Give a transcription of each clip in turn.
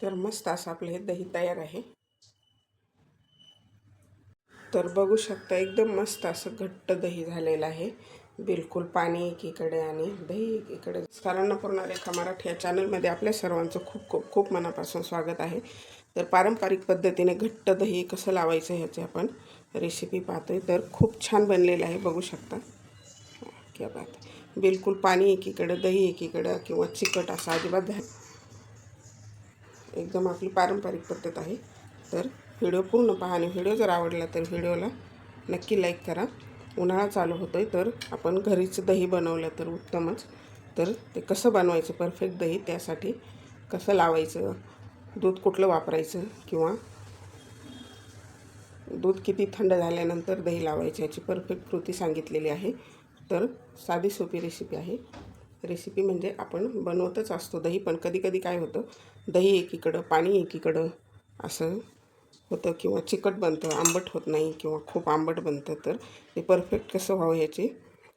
तर मस्त असं आपलं हे दही तयार आहे. तर बघू शकता एकदम मस्त असं घट्ट दही झालेलं आहे. बिलकुल पाणी एकीकडे आणि दही एकीकडे. सरांना पूर्ण रेखा मराठी या चॅनलमध्ये आपल्या सर्वांचं खूप खूप खूप मनापासून स्वागत आहे. तर पारंपरिक पद्धतीने घट्ट दही कसं लावायचं ह्याची आपण रेसिपी पाहतोय. तर खूप छान बनलेलं आहे बघू शकता. क्या बात बिलकुल पाणी एकीकडं दही एकीकडं किंवा चिकट असं अजिबात झालं एकदम आपली पारंपरिक पद्धत आहे. तर व्हिडिओ पूर्ण पहा आणि व्हिडिओ जर आवडला तर व्हिडिओला नक्की लाईक करा. उन्हाळा चालू होतो आहे तर आपण घरीच दही बनवलं तर उत्तमच. तर ते कसं बनवायचं? परफेक्ट दही त्यासाठी कसं लावायचं? दूध कुठलं वापरायचं? किंवा दूध किती थंड झाल्यानंतर दही लावायची याची परफेक्ट कृती सांगितलेली आहे. तर साधी सोपी रेसिपी आहे. रेसिपी म्हणजे आपण बनवतच असतो. दही पण कधी कधी काय होतं दही एकीकडं पाणी एकीकडं असं होतं किंवा चिकट बनतं आंबट होत नाही किंवा खूप आंबट बनतं तर ते परफेक्ट कसं व्हावं याची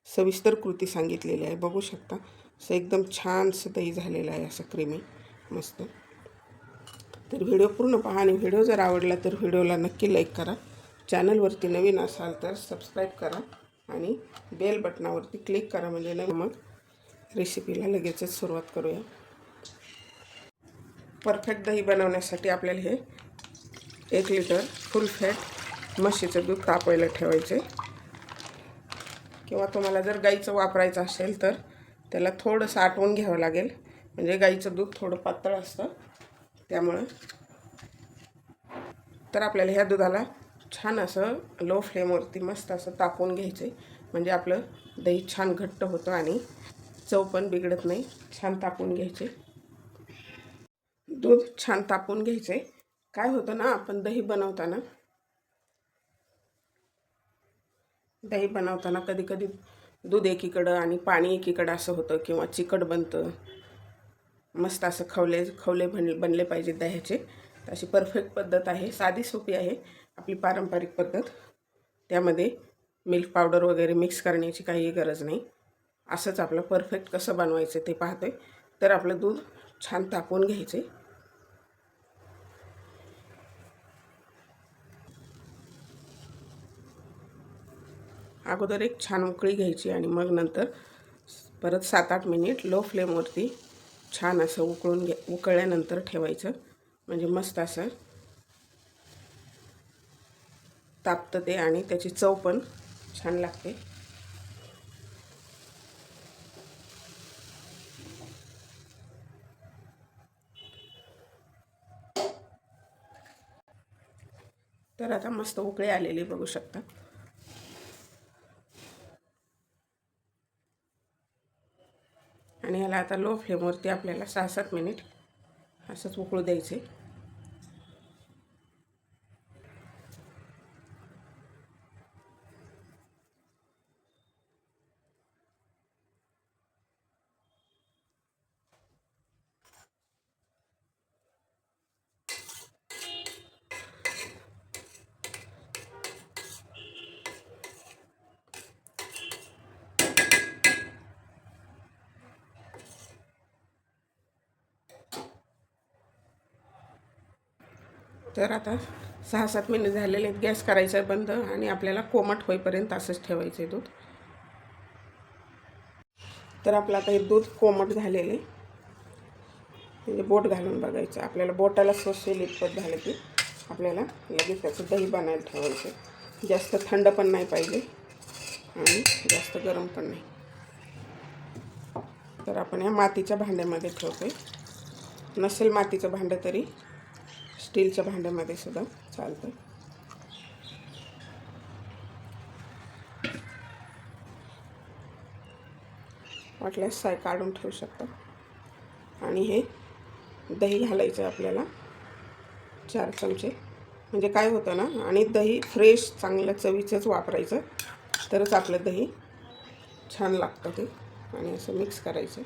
सविस्तर कृती सांगितलेली आहे. बघू शकता असं एकदम छानसं दही झालेलं आहे असं क्रीमी मस्त. तर व्हिडिओ पूर्ण पहा आणि व्हिडिओ जर आवडला तर व्हिडिओला नक्की लाईक करा. चॅनलवरती नवीन असाल तर सबस्क्राईब करा आणि बेल बटनावरती क्लिक करा म्हणजे मग रेसिपीला लगेचच सुरुवात करूया. परफेक्ट दही बनवण्यासाठी आपल्याला हे एक लिटर फुल फॅट म्हशीचं दूध तापायला ठेवायचे किंवा तुम्हाला जर गाईचं वापरायचं असेल तर त्याला थोडंसं आटवून घ्यावं लागेल. म्हणजे गाईचं दूध थोडं पातळ असतं. त्यामुळं तर आपल्याला ह्या दुधाला छान असं लो फ्लेमवरती मस्त असं तापवून घ्यायचं म्हणजे आपलं दही छान घट्ट होतं आणि चव पण बिघडत नाही. छान तापून घ्यायचे. दूध छान तापून घ्यायचे काय होतं ना आपण दही बनवताना दही बनवताना कधी कधी दूध एकीकडं आणि पाणी एकीकडं असं होतं किंवा चिकट बनतं. मस्त असं खवले खवले बन बनले पाहिजे दह्याचे. अशी परफेक्ट पद्धत आहे. साधी सोपी आहे. आपली पारंपरिक पद्धत. त्यामध्ये मिल्क पावडर वगैरे मिक्स करण्याची काही गरज नाही. असंच आपलं परफेक्ट कसं बनवायचं ते पाहतोय. तर आपलं दूध छान तापवून घ्यायचे. अगोदर एक छान उकळी घ्यायची आणि मग नंतर परत सात आठ मिनिट लो फ्लेमवरती छान असं उकळून घे उकळल्यानंतर ठेवायचं. म्हणजे मस्त असं तापतं ते आणि त्याची चव पण छान लागते. तर आता मस्त उकळी आलेली बघू शकता. आणि ह्याला आता लो फ्लेमवरती आपल्याला सहा सात मिनिट असंच उकळू द्यायचे तर आता सहा सात मिनिट झालेले आहेत. गॅस करायचा आहे बंद आणि आपल्याला कोमट होईपर्यंत असंच ठेवायचं आहे दूध. तर आपलं आता हे दूध कोमट झालेले म्हणजे बोट घालून बघायचं. आपल्याला बोटाला सोसेल इतपत झालं की आपल्याला लगेच त्याचं दही बनायला ठेवायचं जास्त थंड पण नाही पाहिजे आणि जास्त गरम पण नाही. तर आपण या मातीच्या भांड्यामध्ये ठेवतो आहे नसेल मातीचं भांडं तरी स्टीलच्या भांड्यामध्ये सुद्धा चालतं. वाटल्यास साय काढून ठेवू शकता. आणि हे दही घालायचं आपल्याला. चार चमचे. म्हणजे काय होतं ना आणि दही फ्रेश चांगलं चवीचंच वापरायचं. तरच आपलं दही छान लागतं ते. आणि असं मिक्स करायचं.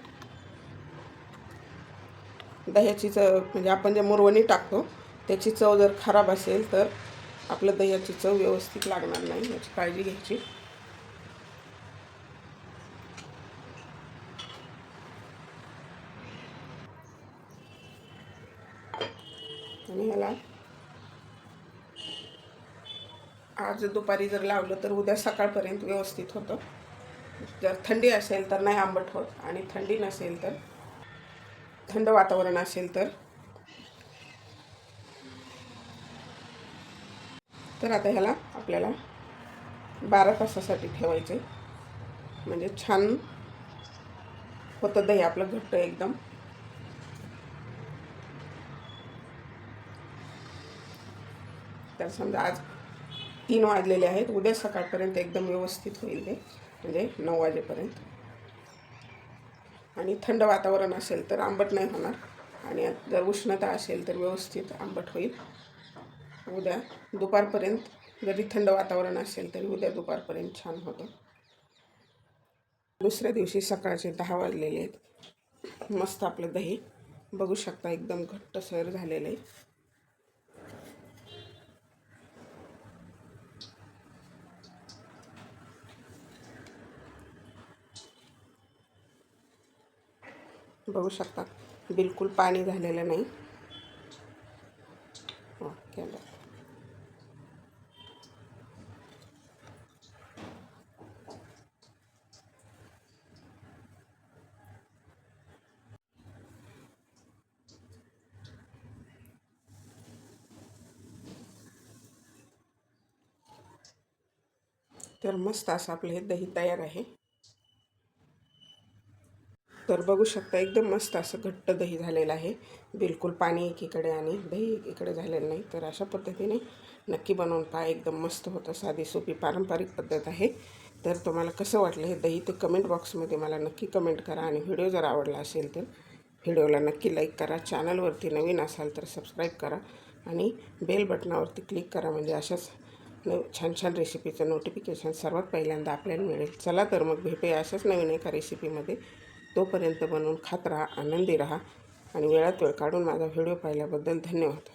दह्याची चव म्हणजे आपण जे मुरवणी टाकतो त्याची चव जर खराब असेल तर आपलं दह्याची चव व्यवस्थित लागणार नाही याची काळजी घ्यायची. आणि ह्याला आज दुपारी जर लावलं तर उद्या सकाळपर्यंत व्यवस्थित होतं. जर थंडी असेल तर नाही आंबट होत आणि थंडी नसेल तर थंड वातावरण असेल तर तर आता ह्याला आपल्याला बारा तासासाठी ठेवायचं आहे म्हणजे छान होतं दही आपलं घट्ट एकदम. तर समजा आज तीन वाजलेले आहेत. उद्या सकाळपर्यंत एकदम व्यवस्थित होईल ते. म्हणजे नऊ वाजेपर्यंत. आणि थंड वातावरण असेल तर आंबट नाही होणार. आणि जर उष्णता असेल तर व्यवस्थित आंबट होईल. उद्या दुपारपर्यंत जरी थंड वातावरण असेल तरी उद्या दुपारपर्यंत छान होतं. दुसऱ्या दिवशी सकाळचे दहा वाजलेले आहेत. मस्त आपलं दही. बघू शकता एकदम घट्ट सैर झालेलं आहे. बघू शकता. बिलकुल पाणी झालेलं नाही हो, केलं तर मस्त असं आपलं हे दही तयार आहे. तर बघू शकता एकदम मस्त असं घट्ट दही झालेलं आहे. बिलकुल पाणी एकीकडे आणि दही एकीकडे झालेलं नाही. तर अशा पद्धतीने नक्की बनवून पहा. एकदम मस्त होतं. साधी सोपी पारंपरिक पद्धत आहे. तर तुम्हाला कसं वाटलं हे दही ते कमेंट बॉक्समध्ये मला नक्की कमेंट करा आणि व्हिडिओ जर आवडला असेल तर व्हिडिओला नक्की लाईक करा. चॅनलवरती नवीन असाल तर सबस्क्राईब करा आणि बेल बटनावरती क्लिक करा. म्हणजे अशाच नव छान छान रेसिपीचं नोटिफिकेशन सर्वात पहिल्यांदा आपल्याला मिळेल. चला तर मग भेटूया अशाच नवीन एका रेसिपीमध्ये तोपर्यंत बनवून खात राहा आनंदी राहा आणि वेळात वेळ काढून माझा व्हिडिओ पाहिल्याबद्दल धन्यवाद.